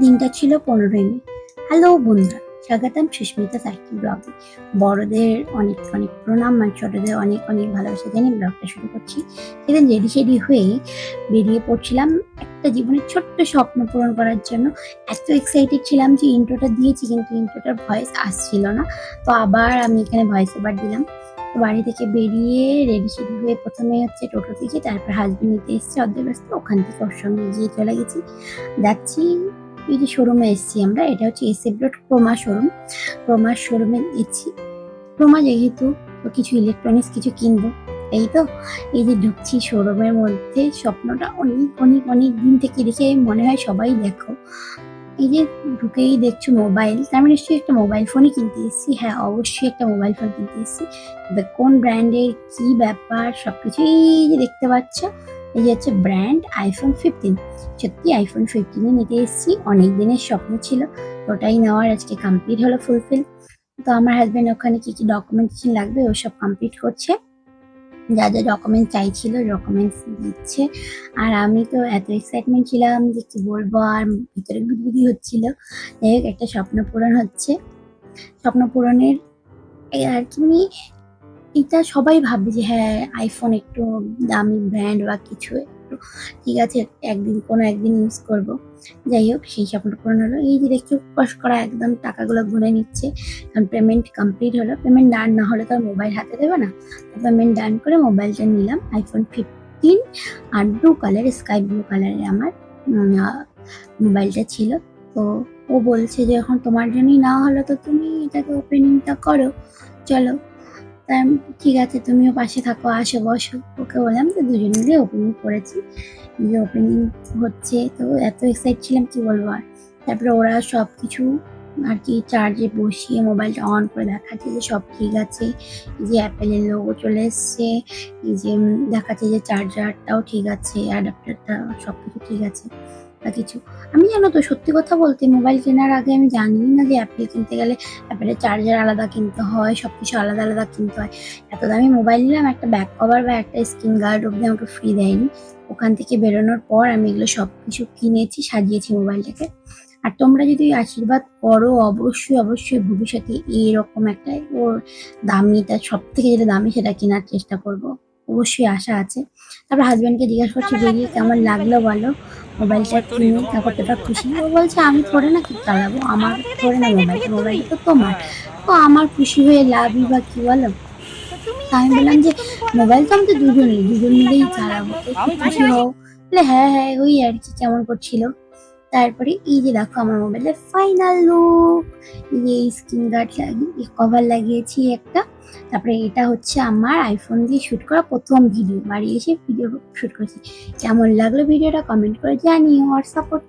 দিনটা ছিল পনেরোই মে। হ্যালো বন্ধুরা, স্বাগতম সুস্মিতা সাইকি ব্লগে। বড়দের অনেক অনেক প্রণাম আর ছোটদের অনেক অনেক ভালোবাসা জানি ব্লগটা শুরু করছি। সেদিন রেডি সেডি হয়ে বেরিয়ে পড়ছিলাম একটা জীবনের ছোট্ট স্বপ্ন পূরণ করার জন্য। এত এক্সাইটেড ছিলাম যে ইন্ট্রোটা দিয়েছি কিন্তু ইন্ট্রোটার ভয়েস আসছিল না। তো আবার আমি এখানে ভয়েস ওভার দিলাম। বাড়ি থেকে বেরিয়ে রেডি সেডি হয়ে প্রথমে হচ্ছে টোটো থেকে তারপর হাজবেন্ড নিতে এসছে অর্ধেক ওখান থেকে ওর সঙ্গে গিয়ে চলে গেছি। যাচ্ছি এই যে শোরুমে এসেছি আমরা, এটা হচ্ছে SF road Croma showroom Croma শোরুমে এসেছি। ক্রোমা যেহেতু কিছু ইলেকট্রনিক্স কিছু কিনবো এই তো? এই যে ঢুকছি শোরুমের মধ্যে, স্বপ্নটা অনেক অনেক অনেক দিন থেকে দেখে মনে হয় সবাই দেখো। এই যে ঢুকেই দেখছ মোবাইল তার মানে নিশ্চয়ই একটা মোবাইল ফোনই কিনতে এসেছি। হ্যাঁ অবশ্যই একটা মোবাইল ফোন কিনতে এসেছি। কোন ব্র্যান্ডের কি ব্যাপার, সবকিছু এই যে দেখতে পাচ্ছ এই হচ্ছে ব্র্যান্ড আইফোন ফিফটিন সত্যি আইফোন ফিফটিনে নিতে এসেছি। অনেক দিনের স্বপ্ন ছিল, ওটাই নেওয়ার, আজকে কমপ্লিট হলো ফুলফিল তো আমার হাজব্যান্ড ওখানে কি কি ডকুমেন্টেশন লাগবে, ওসব কমপ্লিট করছে। যা যা ডকুমেন্ট চাইছিল ডকুমেন্টস দিচ্ছে। আর আমি তো এত এক্সাইটমেন্ট ছিলাম যে কি বলব, আর ভিতরে গুদগুদি হচ্ছিল। যাই হোক, একটা স্বপ্ন পূরণ হচ্ছে। স্বপ্ন পূরণের আর মানে এটা সবাই ভাববে যে হ্যাঁ আইফোন একটু দামি ব্র্যান্ড বা কিছু একটু, ঠিক আছে, একদিন কোনো একদিন ইউজ করব। যাই হোক, সেই স্বপ্নটা পূরণ হলো। এই যে দেখছ কষ করা একদম টাকাগুলো গুনে নিচ্ছে। কারণ পেমেন্ট কমপ্লিট হলো। পেমেন্ট ডান না হলে তো আর মোবাইল হাতে দেবে না। পেমেন্ট ডান করে মোবাইলটা নিলাম আইফোন ফিফটিন আর ব্লু কালার স্কাই ব্লু কালারের আমার মোবাইলটা ছিল। তো ও বলছে যে, এখন তোমার জন্যই না হলো তো তুমি এটাকে ওপেনিংটা করো। চলো তাই ঠিক আছে, তুমিও পাশে থাকো, আসো, বসো। ওকে বললাম তো দুজন মিলে ওপেনিং করেছি। যে ওপেনিং হচ্ছে, তো এত এক্সাইট ছিলাম, কি বলব আর? তারপরে ওরা সব কিছু আর কি চার্জে বসিয়ে মোবাইলটা অন করে দেখাচ্ছে যে সব ঠিক আছে। যে অ্যাপেলের লোগো চলে এসছে। যে দেখাচ্ছে যে চার্জারটাও ঠিক আছে অ্যাডাপ্টারটা সব কিছু ঠিক আছে। বা কিছু। আমি জানো তো, সত্যি কথা বলতে মোবাইল কেনার আগে আমি জানি না যে অ্যাপেল কিনতে গেলে অ্যাপেলের চার্জার আলাদা কিনতে হয় সব কিছু আলাদা আলাদা কিনতে হয়। এত দামি মোবাইল নিলাম, একটা ব্যাক কভার বা একটা স্ক্রিন গার্ড অব্দি আমাকে ফ্রি দেয়নি। ওখান থেকে বেরোনোর পর আমি এগুলো সব কিছু কিনেছি, সাজিয়েছি মোবাইলটাকে আর তোমরা যদি আশীর্বাদ করো, অবশ্যই অবশ্যই ভবিষ্যতে এরকম একটা ওর দামিটা সব থেকে যেটা দামি সেটা কেনার চেষ্টা করব। অবশ্যই আশা আছে। তারপর হাজব্যান্ডকে জিজ্ঞাসা করছি বেরিয়ে কেমন লাগল বলো? মোবাইলটা কিনে তারপর তোটা খুশি? ও বলছে আমি থোড়ে না কি চালাবো আমার থোড়ে না মোবাইল মোবাইল তো তোমার। তো আমার খুশি হয়ে লাভই বা কি বলো? আমি বললাম যে মোবাইল তো আমাদের দুজনেই দুজন মিলেই চালাবো খুশি হও। বলে হ্যাঁ হ্যাঁ ওই আর কি কেমন করছিল? তারপরে এই যে দেখো আমার মোবাইলের ফাইনাল লুক এই স্ক্রিন গার্ড লাগিয়ে কভার লাগিয়েছি একটা। তারপরে এটা হচ্ছে আমার আইফোন দিয়ে শ্যুট করা প্রথম ভিডিও বাড়ি এসে ভিডিও শ্যুট করেছি। কেমন লাগল ভিডিওটা কমেন্ট করে জানিও আর সাপোর্ট